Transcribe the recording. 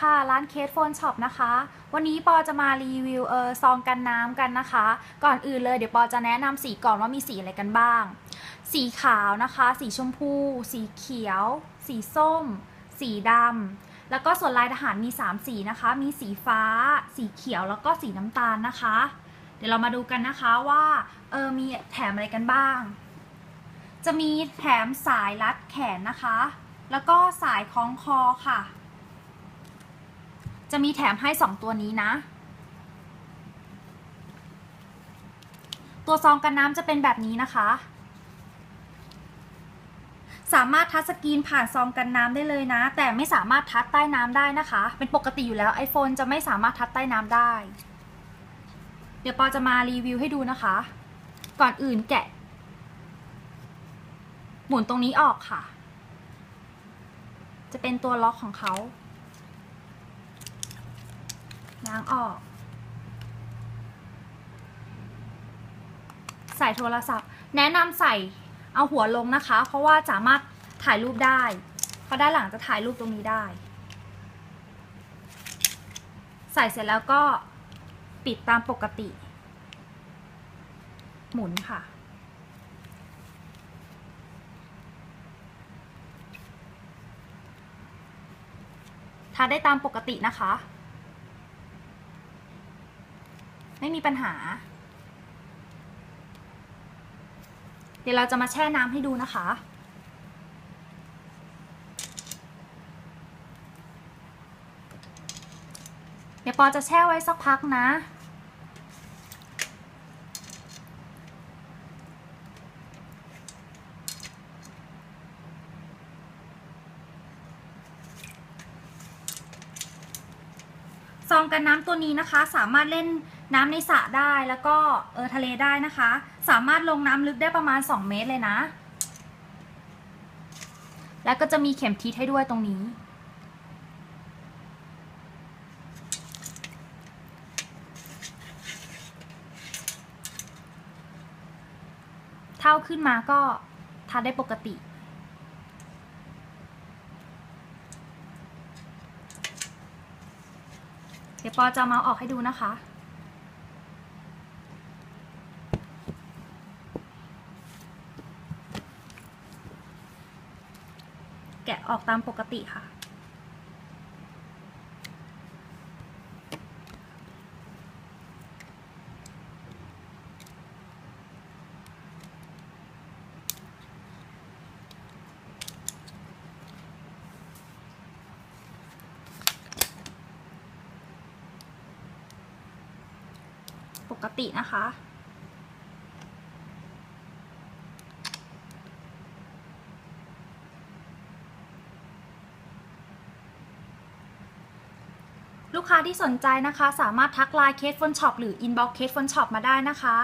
ค่ะ ร้านเคสโฟนช็อปนะคะ วันนี้ปอจะมารีวิวเออซองกันน้ำกันนะคะ ก่อนอื่นเลยเดี๋ยวปอจะแนะนำสีก่อนว่ามีสีอะไรกันบ้าง สีขาวนะคะ สีชมพู สีเขียว สีส้ม สีดำแล้วก็ส่วนลายทหารมี 3 สีนะคะ มีสีฟ้า สีเขียวแล้วก็สีน้ำตาลนะคะ เดี๋ยวเรามาดูกันนะคะว่าเออมีแถมอะไรกันบ้าง จะมีแถมสายรัดแขนนะคะ แล้วก็สายคล้องคอค่ะ จะมีแถมให้ 2 ตัวนี้นะ ตัวซองกันน้ำจะเป็นแบบนี้นะคะ สามารถทัชสกรีนผ่านซองกันน้ำได้เลยนะ แต่ไม่สามารถทัชใต้น้ำได้นะคะ เป็นปกติอยู่แล้ว iPhone จะไม่สามารถทัชใต้น้ำได้ เดี๋ยวปอจะมารีวิวให้ดูนะคะ ก่อนอื่นแกะ หมุนตรงนี้ออกค่ะ จะเป็นตัวล็อกของเขา ล้างออก ใส่โทรศัพท์ แนะนำใส่เอาหัวลงนะคะ เพราะว่าสามารถถ่ายรูปได้เพราะด้านหลังจะถ่ายรูปตรงนี้ได้ ใส่เสร็จแล้วก็ปิดตามปกติ หมุนค่ะทาได้ตามปกตินะคะ ไม่มีปัญหา เดี๋ยวเราจะมาแช่น้ำให้ดูนะคะ เดี๋ยวปอจะแช่ไว้สักพักนะซองกันน้ำตัวนี้นะคะสามารถเล่น น้ำในสระได้แล้วก็เออทะเลได้นะคะ สามารถลงน้ำลึกได้ประมาณ 2 เมตรเลยนะ แล้วก็จะมีเข็มทิศให้ด้วยตรงนี้ เท่าขึ้นมาก็ทาได้ปกติเดี๋ยวปอจะเอามาออกให้ดูนะคะ แกะออกตามปกติค่ะ ปกตินะคะ ลูกค้าที่สนใจนะคะ สามารถทักไลน์เคสฟอนช็อปหรืออินบ็อกเคสฟอนช็อปมาได้นะคะ